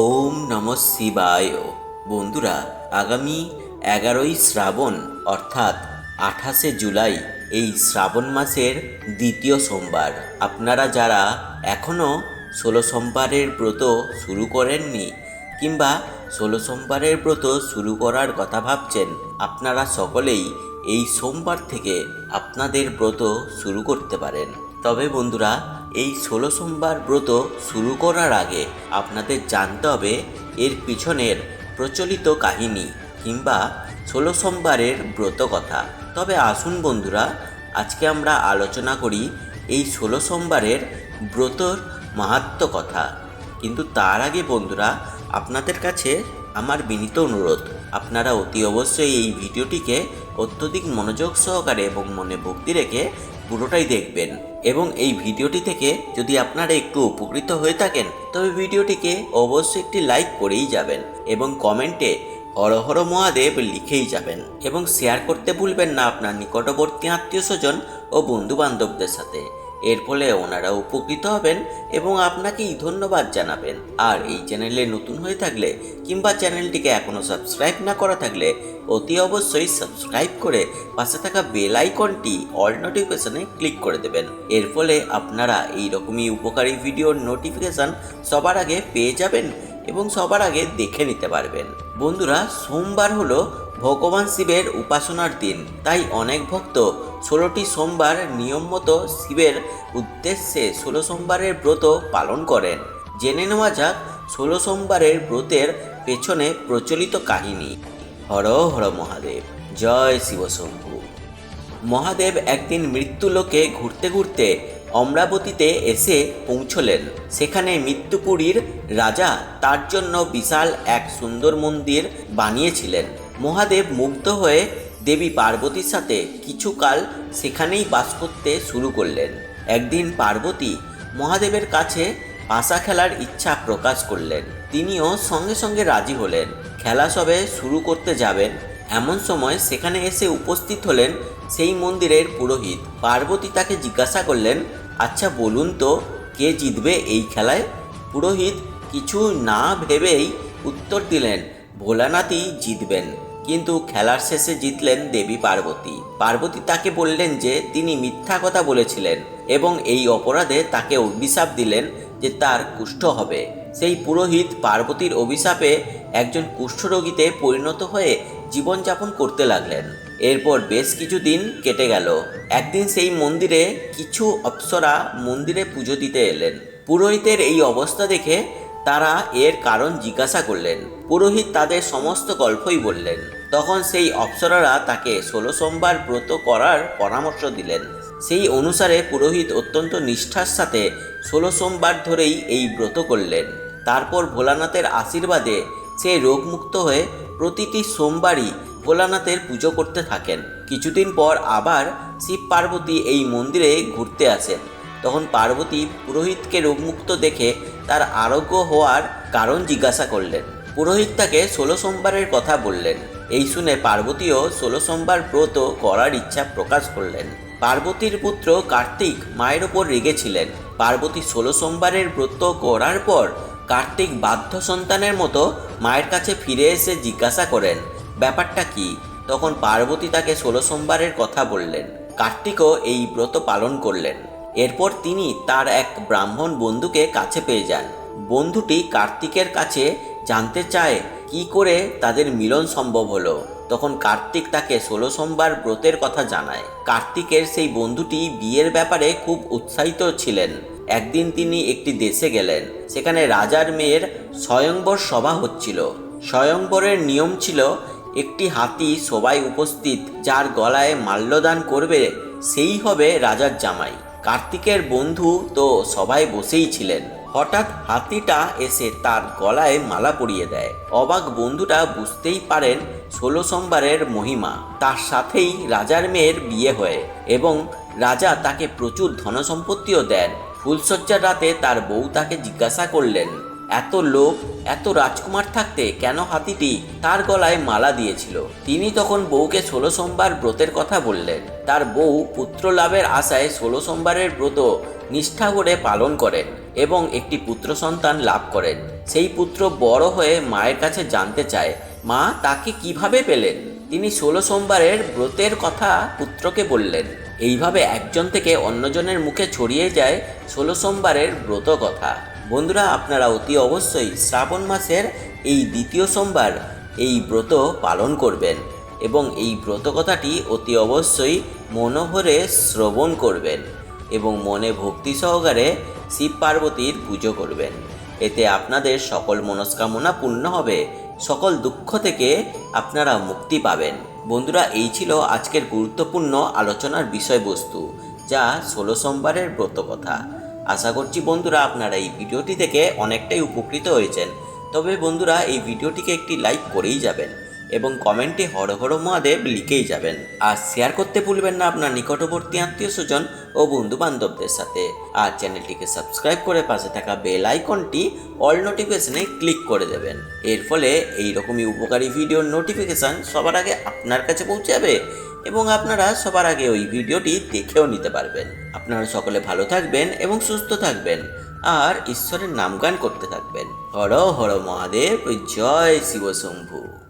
ওম নম শিবায়। বন্ধুরা, আগামী এগারোই শ্রাবণ, অর্থাৎ আঠাশে জুলাই, এই শ্রাবণ মাসের দ্বিতীয় সোমবার। আপনারা যারা এখনও ষোলো সোমবারের ব্রত শুরু করেননি কিংবা ষোলো সোমবারের ব্রত শুরু করার কথা ভাবছেন, আপনারা সকলেই এই সোমবার থেকে আপনাদের ব্রত শুরু করতে পারেন। তবে বন্ধুরা এই ষোলো সোমবার ব্রত শুরু করার আগে আপনাদের জানতে হবে এর পিছনের প্রচলিত কাহিনী কিংবা ষোলো সোমবারের ব্রত কথা। তবে আসুন বন্ধুরা, আজকে আমরা আলোচনা করি এই ষোলো সোমবারের ব্রতর মাহাত্ম কথা। কিন্তু তার আগে বন্ধুরা, আপনাদের কাছে আমার বিনীত অনুরোধ, আপনারা অতি অবশ্যই এই ভিডিওটিকে অত্যধিক মনোযোগ সহকারে এবং মনে ভক্তি রেখে পুরোটাই দেখবেন। এবং এই ভিডিওটি থেকে যদি আপনারা একটু উপকৃত হয়ে থাকেন, তবে ভিডিওটিকে অবশ্যই একটি লাইক করেই যাবেন এবং কমেন্টে হর হর মহাদেব লিখেই যাবেন এবং শেয়ার করতে ভুলবেন না আপনার নিকটবর্তী আত্মীয় স্বজন ও বন্ধু বান্ধবদের সাথে। এর ফলে ওনারা উপকৃত হবেন এবং আপনাকেই ধন্যবাদ জানাবেন। আর এই চ্যানেলে নতুন হয়ে থাকলে কিংবা চ্যানেলটিকে এখনও সাবস্ক্রাইব না করা থাকলে অতি অবশ্যই সাবস্ক্রাইব করে পাশে থাকা বেল আইকনটি অল নোটিফিকেশনে ক্লিক করে দেবেন। এর ফলে আপনারা এই রকমই উপকারী ভিডিওর নোটিফিকেশান সবার আগে পেয়ে যাবেন এবং সবার আগে দেখে নিতে পারবেন। বন্ধুরা, সোমবার হলো ভগবান শিবের উপাসনার দিন। তাই অনেক ভক্ত ষোলোটি সোমবার নিয়ম মতো শিবের উদ্দেশ্যে ষোলো সোমবারের ব্রত পালন করেন। জেনে নেওয়া যাক ষোলো সোমবারের ব্রতের পেছনে প্রচলিত কাহিনী। হর হর মহাদেব, জয় শিবশম্ভু। মহাদেব একদিন মৃত্যুলোকে ঘুরতে ঘুরতে অমরাবতীতে এসে পৌঁছলেন। সেখানে মৃত্যুপুরীর রাজা তার জন্য বিশাল এক সুন্দর মন্দির বানিয়েছিলেন। মহাদেব মুগ্ধ হয়ে দেবী পার্বতীর সাথে কিছুকাল সেখানেই বাস করতে শুরু করলেন। একদিন পার্বতী মহাদেবের কাছে পাশা খেলার ইচ্ছা প্রকাশ করলেন। তিনিও সঙ্গে সঙ্গে রাজি হলেন। খেলা সবে শুরু করতে যাবেন। এমন সময় সেখানে এসে উপস্থিত হলেন সেই মন্দিরের পুরোহিত। পার্বতী তাকে জিজ্ঞাসা করলেন আচ্ছা বলুন তো, কে জিতবে এই খেলায়? পুরোহিত কিছু না ভেবেই উত্তর দিলেন, ভোলানাথই জিতবেন। কিন্তু খেলার শেষে জিতলেন দেবী পার্বতী। পার্বতী তাকে বললেন যে, তিনি মিথ্যা কথা বলেছিলেন এবং এই অপরাধে তাকে অভিশাপ দিলেন যে তার কুষ্ঠ হবে। সেই পুরোহিত পার্বতীর অভিশাপে একজন কুষ্ঠরোগীতে পরিণত হয়ে জীবনযাপন করতে লাগলেন। এরপর বেশ কিছুদিন কেটে গেল। একদিন সেই মন্দিরে কিছু অপ্সরা মন্দিরে পুজো দিতে এলেন। পুরোহিতের এই অবস্থা দেখে তারা এর কারণ জিজ্ঞাসা করলেন। পুরোহিত তাদের সমস্ত গল্পই বললেন। তখন সেই অপ্সরারা তাকে ষোলো সোমবার ব্রত করার পরামর্শ দিলেন। সেই অনুসারে পুরোহিত অত্যন্ত নিষ্ঠার সাথে ষোলো সোমবার ধরেই এই ব্রত করলেন। তারপর ভোলানাথের আশীর্বাদে সে রোগমুক্ত হয়ে প্রতিটি সোমবারই ভোলানাথের পুজো করতে থাকেন। কিছুদিন পর আবার শিব পার্বতী এই মন্দিরে ঘুরতে আসেন। তখন পার্বতী পুরোহিতকে রোগমুক্ত দেখে তার আরোগ্য হওয়ার কারণ জিজ্ঞাসা করলেন। পুরোহিত তাকে ষোলো সোমবারের কথা বললেন। এই শুনে পার্বতীও ষোলো সোমবার ব্রত করার ইচ্ছা প্রকাশ করলেন। পার্বতীর পুত্র কার্তিক মায়ের ওপর রেগেছিলেন। পার্বতী ষোলো সোমবারের ব্রত করার পর কার্তিক বাধ্য সন্তানের মতো মায়ের কাছে ফিরে এসে জিজ্ঞাসা করেন, ব্যাপারটা কি? তখন পার্বতী তাকে ষোলো সোমবারের কথা বললেন। কার্তিকও এই ব্রত পালন করলেন। এরপর তিনি তার এক ব্রাহ্মণ বন্ধুকে কাছে পেয়ে যান। বন্ধুটি কার্তিকের কাছে জানতে চায়, কি করে তাদের মিলন সম্ভব হলো? তখন কার্তিক তাকে ষোলো সোমবার ব্রতের কথা জানায়। কার্তিকের সেই বন্ধুটি বিয়ের ব্যাপারে খুব উৎসাহিত ছিলেন। একদিন তিনি একটি দেশে গেলেন, সেখানে রাজার মেয়ের স্বয়ংবর সভা হচ্ছিল। স্বয়ংবরের নিয়ম ছিল, একটি হাতি সবাই উপস্থিত, যার গলায় মাল্যদান করবে, সেই হবে রাজার জামাই। কার্তিকের বন্ধু তো সবাই বসেই ছিলেন। হঠাৎ হাতিটা এসে তার গলায় মালা পরিয়ে দেয়। অবাক বন্ধুটা বুঝতেই পারেন ষোলো সোমবারের মহিমা। তার সাথেই রাজার মেয়ের বিয়ে হয়ে এবং রাজা তাকে প্রচুর ধনসম্পত্তিও দেন। ফুলশয্যার রাতে তার বউ তাকে জিজ্ঞাসা করলেন এত লোক এত রাজকুমার থাকতে কেন হাতিটি তার গলায় মালা দিয়েছিল? তিনি তখন বউকে ষোলো সোমবার ব্রতের কথা বললেন। তার বউ পুত্র লাভের আশায় ষোলো সোমবারের ব্রত নিষ্ঠা করে পালন করেন এবং একটি পুত্র সন্তান লাভ করেন। সেই পুত্র বড় হয়ে মায়ের কাছে জানতে চায়, মা, তাকে কীভাবে পেলেন? তিনি ষোলো সোমবারের ব্রতের কথা পুত্রকে বললেন। এইভাবে একজন থেকে অন্যজনের মুখে ছড়িয়ে যায় ষোলো সোমবারের ব্রত কথা। বন্ধুরা, আপনারা অতি অবশ্যই শ্রাবণ মাসের এই দ্বিতীয় সোমবার এই ব্রত পালন করবেন এবং এই ব্রত কথাটি অতি অবশ্যই মনোভরে শ্রবণ করবেন এবং মনে ভক্তি সহকারে শিব পার্বতীর পুজো করবেন। এতে আপনাদের সকল মনস্কামনা পূর্ণ হবে, সকল দুঃখ থেকে আপনারা মুক্তি পাবেন। বন্ধুরা, এই ছিল আজকের গুরুত্বপূর্ণ আলোচনার বিষয়বস্তু, যা ষোলো সোমবারের ব্রত কথা। আশা করছি বন্ধুরা আপনারা এই ভিডিওটি থেকে অনেকটাই উপকৃত হয়েছেন। তবে বন্ধুরা এই ভিডিওটিকে একটি লাইক করেই যাবেন এবং কমেন্টে হর হর মহাদেব লিখেই যাবেন। আর শেয়ার করতে ভুলবেন না আপনার নিকটবর্তী আত্মীয় স্বজন ও বন্ধু বান্ধবদের সাথে। আর চ্যানেলটিকে সাবস্ক্রাইব করে পাশে থাকা বেল আইকনটি অল নোটিফিকেশনে ক্লিক করে দেবেন। এর ফলে এই রকমই উপকারী ভিডিওর নোটিফিকেশান সবার আগে আপনার কাছে পৌঁছাবে। এবং আপনারা সবার আগে ওই ভিডিওটি দেখেও নিতে পারবেন। আপনারা সকলে ভালো থাকবেন এবং সুস্থ থাকবেন। আর ঈশ্বরের নামগান করতে থাকবেন। হর হর মহাদেব, জয় শিব শম্ভু।